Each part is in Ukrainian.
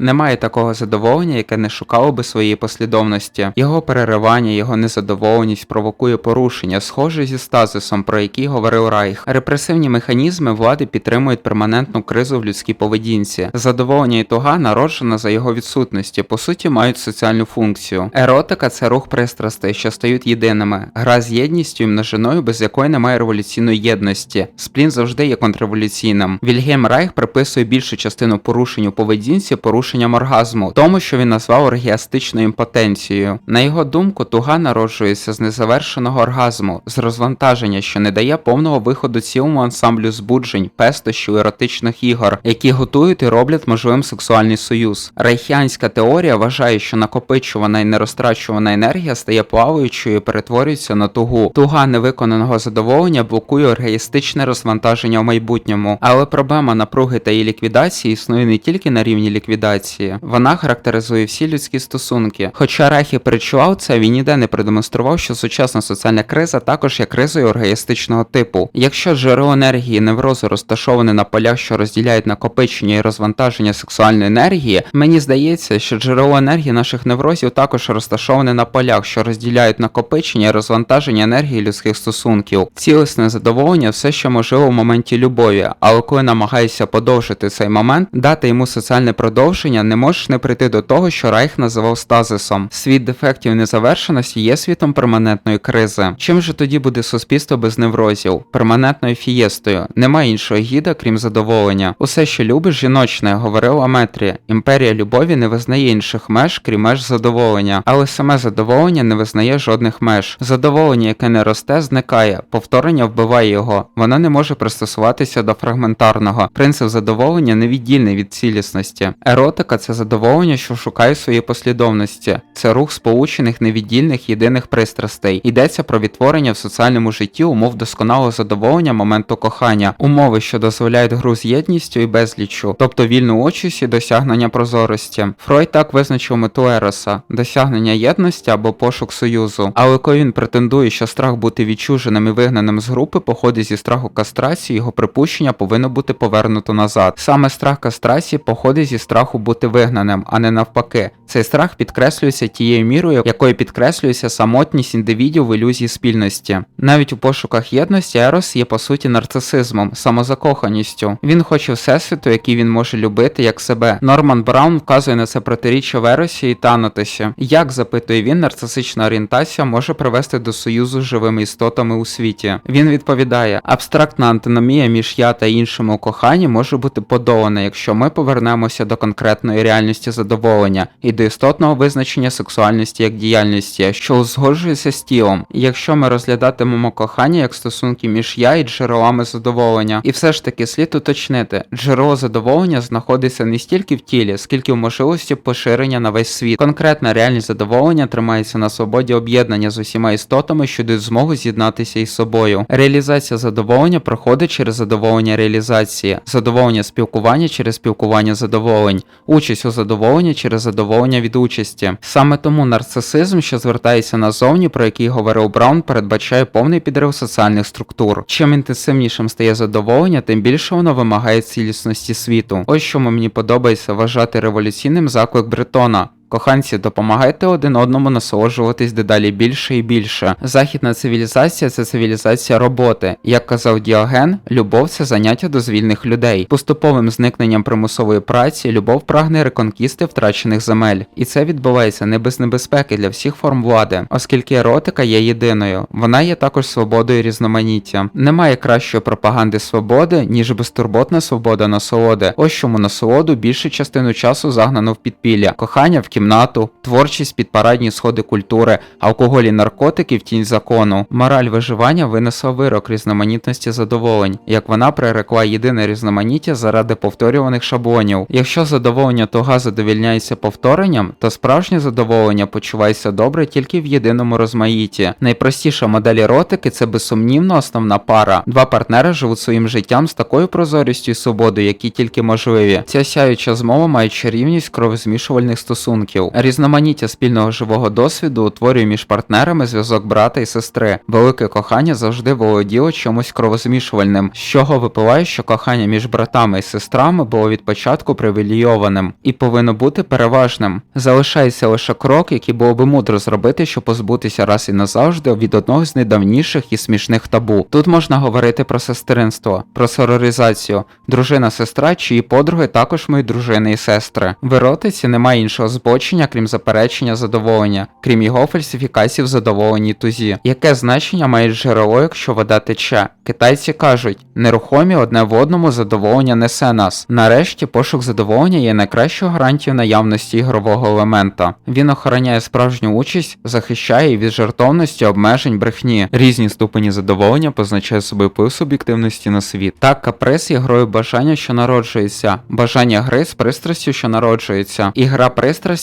Немає такого задоволення, яке не шукало би своєї послідовності. Його переривання, його незадоволеність провокує порушення, схоже зі стазисом, про який говорив Райх. Репресивні механізми влади підтримують перманентну кризу в людській поведінці. Задоволення і туга, народжена за його відсутності, по суті, мають соціальну функцію. Еротика це рух пристрастей, що стають єдиними. Гра з єдністю і множиною, без якої немає революційної єдності. Сплін завжди є контрреволюційним. Вільгельм Райх приписує більшу частину порушень у поведінці порушенням оргазму, тому що він назвав оргіастичною імпотенцією. На його думку, туга народжується з незавершеного оргазму, з розвантаження, що не дає повного виходу цілому ансамблю збуджень, пестощів, еротичних ігор, які готують і роблять можливим сексуальний союз. Райхіанська теорія вважає, що накопичувана і нерозтрачувана енергія стає плаваючою і перетворюється на тугу. Туга невиконаного задоволення блокує оргіастичне розвантаження в майбутньому, але проблема напруги та її ліквідації існує не тільки на рівні ліквідації, вона характеризує всі людські стосунки. Хоча Райх і перечував це, він ніде не продемонстрував, що сучасна соціальна криза також є кризою оргіастичного типу. Якщо джерело енергії неврозу розташоване на полях, що розділяють накопичення і розвантаження сексуальної енергії, мені здається, що джерело енергії наших неврозів також розташоване на полях, що розділяють накопичення і розвантаження енергії людських стосунків. Цілісне задоволення все ще можливо в моменті любові, але коли намагаєшся подовжити цей момент, дати йому соціальне продовження, не можеш не прийти до того, що Райх називав стазисом. Світ дефектів незавершеності є світом перманентної кризи. Чим же тоді буде суспільство без неврозів? Перманентною фієстою. Немає іншого гіда, крім задоволення. Усе, що любиш, жіночне, говорив Аметрі. Імперія любові не визнає інших меж, крім меж задоволення, але саме задоволення не визнає жодних меж. Задоволення, яке не росте, зникає. Повторення вбиває його. Воно не може пристосуватися до фрагментарного. Принцип задоволення невіддільний від цілісності. Еротика це задоволення, що шукає своєї послідовності. Це рух сполучених невіддільних єдиних пристрастей. Йдеться про відтворення в соціальному житті умов досконалого задоволення моменту кохання, умови, що дозволяють гру з єдністю і безліччю, тобто вільну участь і досягнення прозорості. Фройд так визначив мету Ероса досягнення єдності або пошук союзу. Але коли він претендує, що страх бути відчуженим і вигнаним з групи походить зі страху кастрації, його припущення повинно бути повернуто назад. Саме страх кастрації походить зі страху бути вигнаним, а не навпаки. Цей страх підкреслюється тією мірою, якою підкреслюється самотність індивідів в ілюзії спільності. Навіть у пошуках єдності Ерос є по суті нарцисизмом, самозакоханістю. Він хоче всесвіту, який він може любити як себе. Норман Браун вказує на це протиріччя в Еросі і Танатосі. Як запитує він, нарцисична орієнтація може привести до союзу з живими істотами у світі. Він відповідає: абстрактна антиномія між я та іншими у коханні може бути подолана, якщо ми повернемося до конкретної реальності задоволення і до істотного визначення сексуальності як діяльності, що узгоджується з тілом. Якщо ми розглядатимемо кохання як стосунки між я і джерелами задоволення, і все ж таки слід уточнити, джерело задоволення знаходиться не стільки в тілі, скільки в можливості поширення на весь світ. Конкретна реальність задоволення тримається на свободі об'єднання з усіма істотами, що дають змогу з'єднатися із собою. Реалізація задоволення проходить через задоволення реалізації, задоволення спілкування через спілкування задоволень, участь у задоволенні через задоволення від участі. Саме тому нарцисизм, що звертається назовні, про який говорив Браун, передбачає повний підрив соціальних структур. Чим інтенсивнішим стає задоволення, тим більше воно вимагає цілісності світу. Ось чому мені подобається вважати революційним заклик Бретона. Коханці, допомагайте один одному насолоджуватись дедалі більше і більше. Західна цивілізація це цивілізація роботи. Як казав Діоген, любов це заняття дозвільних людей. Поступовим зникненням примусової праці любов прагне реконкісти втрачених земель. І це відбувається не без небезпеки для всіх форм влади, оскільки еротика є єдиною. Вона є також свободою і різноманіттям. Немає кращої пропаганди свободи, ніж безтурботна свобода насолоди. Ось чому насолоду більшу частину часу загнано в підпілля. Кохання в кімнату, творчість під парадні сходи культури, алкоголь і наркотики в тінь закону. Мораль виживання винесла вирок різноманітності задоволень, як вона прирекла єдине різноманіття заради повторюваних шаблонів. Якщо задоволення туга задовільняється повторенням, то справжнє задоволення почувається добре тільки в єдиному розмаїтті. Найпростіша модель еротики це безсумнівно основна пара. Два партнери живуть своїм життям з такою прозорістю і свободою, які тільки можливі. Ця сяюча змова має чарівність кровозмішувальних стосунків. Стосунків. Різноманіття спільного живого досвіду утворює між партнерами зв'язок брата і сестри. Велике кохання завжди володіло чомусь кровозмішувальним, з чого випливає, що кохання між братами і сестрами було від початку привілейованим і повинно бути переважним. Залишається лише крок, який було би мудро зробити, щоб позбутися раз і назавжди від одного з найдавніших і смішних табу. Тут можна говорити про сестринство, про сороризацію, дружина-сестра, чиї подруги також мої дружини і сестри. В еротиці немає іншого збочення, крім заперечення задоволення, крім його фальсифікацій в задоволеній тузі. Яке значення має джерело, якщо вода тече? Китайці кажуть, нерухомі одне в одному задоволення несе нас. Нарешті пошук задоволення є найкращою гарантією наявності ігрового елемента. Він охороняє справжню участь, захищає від жертовності, обмежень, брехні. Різні ступені задоволення позначають собою вплив суб'єктивності на світ. Так, каприз є грою бажання, що народжується, бажання гри з пристрастю, що народжується, і гра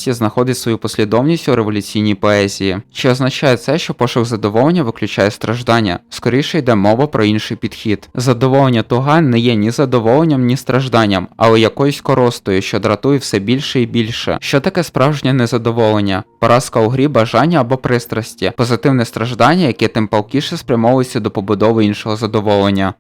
пристрасті знаходить свою послідовність у революційній поезії. Чи означає це, що пошук задоволення виключає страждання? Скоріше йде мова про інший підхід. Задоволення туга не є ні задоволенням, ні стражданням, але якоюсь коростою, що дратує все більше і більше. Що таке справжнє незадоволення? Поразка у грі бажання або пристрасті, позитивне страждання, яке тим палкіше спрямовується до побудови іншого задоволення.